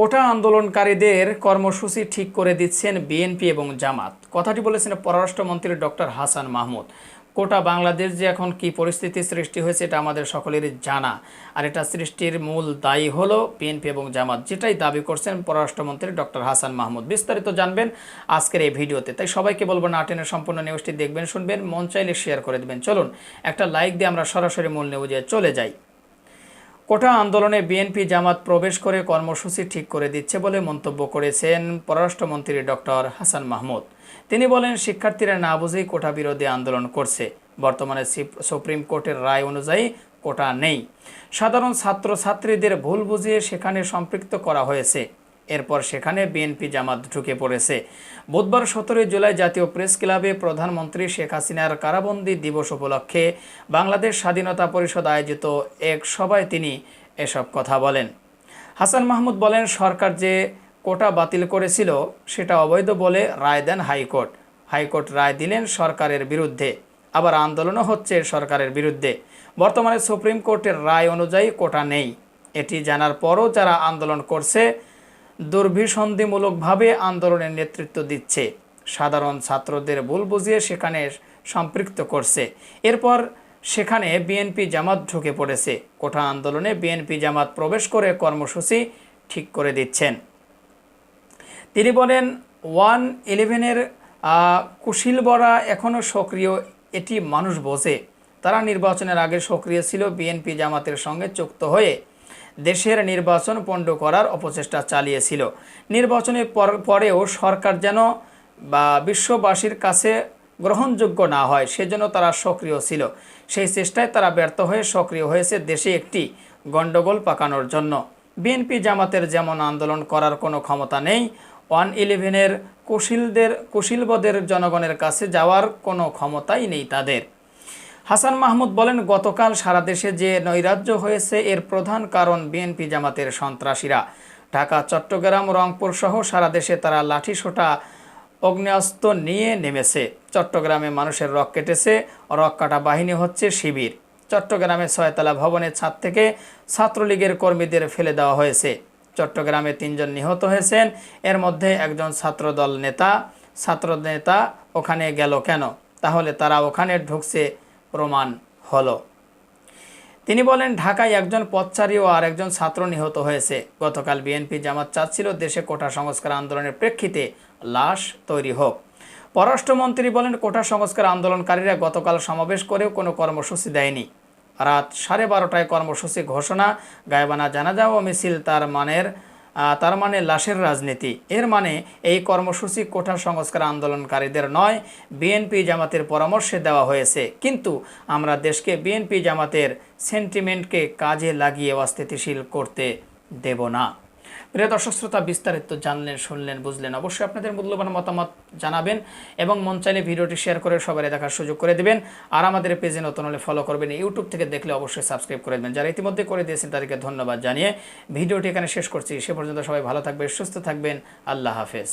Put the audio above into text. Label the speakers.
Speaker 1: কোটা আন্দোলনকারীদের কর্মসূচি ঠিক করে দিচ্ছেন বিএনপি এবং জামাত। কথাটি বলেছেন পররাষ্ট্রমন্ত্রী ডক্টর হাসান মাহমুদ। কোটা বাংলাদেশ যে এখন কি পরিস্থিতি সৃষ্টি হয়েছে এটা আমাদের সকলেরই জানা। আর এটা সৃষ্টির মূল দায়ী হলো বিএনপি এবং জামাত, যেটাই দাবি করছেন পররাষ্ট্রমন্ত্রী ডক্টর হাসান মাহমুদ। বিস্তারিত জানবেন আজকের এই ভিডিওতে। তাই সবাইকে বলব না টেনের সম্পূর্ণ নিউজটি দেখবেন, শুনবেন, মন চাইলে শেয়ার করে দেবেন। চলুন, একটা লাইক দিয়ে আমরা সরাসরি মূল নিউজে চলে যাই। কোটা আন্দোলনে বিএনপি জামাত প্রবেশ করে কর্মসূচি ঠিক করে দিচ্ছে বলে মন্তব্য করেছেন পররাষ্ট্রমন্ত্রী ডক্টর হাসান মাহমুদ। তিনি বলেন, শিক্ষার্থীরা না বুঝেই কোটা বিরোধী আন্দোলন করছে। বর্তমানে সুপ্রিম কোর্টের রায় অনুযায়ী কোটা নেই। সাধারণ ছাত্রছাত্রীদের ভুল বুঝিয়ে সেখানে সম্পৃক্ত করা হয়েছে। এরপর সেখানে বিএনপি জামাত ঢুকে পড়েছে। বুধবার সতেরোই জুলাই জাতীয় প্রেস ক্লাবে প্রধানমন্ত্রী শেখ হাসিনার কারাবন্দী দিবস উপলক্ষে বাংলাদেশ স্বাধীনতা পরিষদ আয়োজিত এক সভায় তিনি এসব কথা বলেন। হাসান মাহমুদ বলেন, সরকার যে কোটা বাতিল করেছিল সেটা অবৈধ বলে রায় দেন হাইকোর্ট। হাইকোর্ট রায় দিলেন সরকারের বিরুদ্ধে। আবার আন্দোলনও হচ্ছে সরকারের বিরুদ্ধে। বর্তমানে সুপ্রিম কোর্টের রায় অনুযায়ী কোটা নেই। এটি জানার পরও যারা আন্দোলন করছে দুর্বিসন্ধিমূলকভাবে আন্দোলনের নেতৃত্ব দিচ্ছে। সাধারণ ছাত্রদের ভুল বুঝিয়ে সেখানে সম্পৃক্ত করছে। এরপর সেখানে বিএনপি জামাত ঢুকে পড়েছে। কোঠা আন্দোলনে বিএনপি জামাত প্রবেশ করে কর্মসূচি ঠিক করে দিচ্ছেন। তিনি বলেন, ওয়ান ইলেভেনের কুশিলবরা এখনও সক্রিয়, এটি মানুষ বোঝে। তারা নির্বাচনের আগে সক্রিয় ছিল, বিএনপি জামাতের সঙ্গে যুক্ত হয়ে দেশের নির্বাচন পণ্ড করার অপচেষ্টা চালিয়েছিল। নির্বাচনের পর- পরেও সরকার যেন বা বিশ্ববাসীর কাছে গ্রহণযোগ্য না হয়, সেজন্য তারা সক্রিয় ছিল। সেই চেষ্টায় তারা ব্যর্থ হয়ে সক্রিয় হয়েছে দেশে একটি গণ্ডগোল পাকানোর জন্য। বিএনপি জামাতের যেমন আন্দোলন করার কোনো ক্ষমতা নেই, ওয়ান ইলেভেনের কুশীলদের, কুশীলবদের জনগণের কাছে যাওয়ার কোনো ক্ষমতাই নেই তাদের। হাসান মাহমুদ বলেন, গতকাল সারা দেশে যে নৈরাজ্য হয়েছে এর প্রধান কারণ বিএনপি জামাতের সন্ত্রাসীরা। ঢাকা, চট্টগ্রাম, রংপুর সহ সারা দেশে তারা লাঠিসোঁটা অগ্নেয়াস্ত্র নিয়ে নেমেছে। চট্টগ্রামে মানুষের রক কেটেছে রক কাটা বাহিনী হচ্ছে শিবির। চট্টগ্রামে ছয়তলা ভবনের ছাদ থেকে ছাত্রলীগের কর্মীদের ফেলে দেওয়া হয়েছে। চট্টগ্রামে তিনজন নিহত হয়েছেন, এর মধ্যে একজন ছাত্রদল নেতা। ছাত্র নেতা, ওখানে গেল কেন? তাহলে তারা ওখানে ঢুকছে প্রমাণ হলো। তিনি বলেন, ঢাকায় একজন পথচারী ও আর একজন ছাত্র নিহত হয়েছে। গতকাল বিএনপি জামাত চাচ্ছিল দেশে কোটা সংস্কার আন্দোলনের প্রেক্ষিতে লাশ তৈরি হোক। পররাষ্ট্রমন্ত্রী বলেন, কোটা সংস্কার আন্দোলনকারীরা গতকাল সমাবেশ করেও কোনো কর্মসূচি দেয়নি। রাত সাড়ে বারোটায় কর্মসূচি ঘোষণা, গায়বানা জানাজা ও মিছিল তার মানের তার মানে লাশের রাজনীতি। এর মানে এই কর্মসূচি কোঠা সংস্কার আন্দোলনকারীদের নয়, বিএনপি জামাতের পরামর্শে দেওয়া হয়েছে। কিন্তু আমরা দেশকে বিএনপি জামাতের সেন্টিমেন্টকে কাজে লাগিয়ে অস্থিতিশীল করতে দেব না। প্রিয় দর্শক, শ্রোতা, বিস্তারিত জানলেন, শুনলেন, বুঝলেন, অবশ্যই আপনাদের মূল্যবান মতামত জানাবেন এবং মন চাইলে ভিডিওটি শেয়ার করে সবাই দেখার সুযোগ করে দেবেন। আর আমাদের পেজে নতুন হলে ফলো করবেন, ইউটিউব থেকে দেখলে অবশ্যই সাবস্ক্রাইব করে দেবেন। যারা ইতিমধ্যে করে দিয়েছেন, তাদেরকে ধন্যবাদ জানিয়ে ভিডিওটি এখানে শেষ করছি। সে পর্যন্ত সবাই ভালো থাকবেন, সুস্থ থাকবেন। আল্লাহ হাফেজ।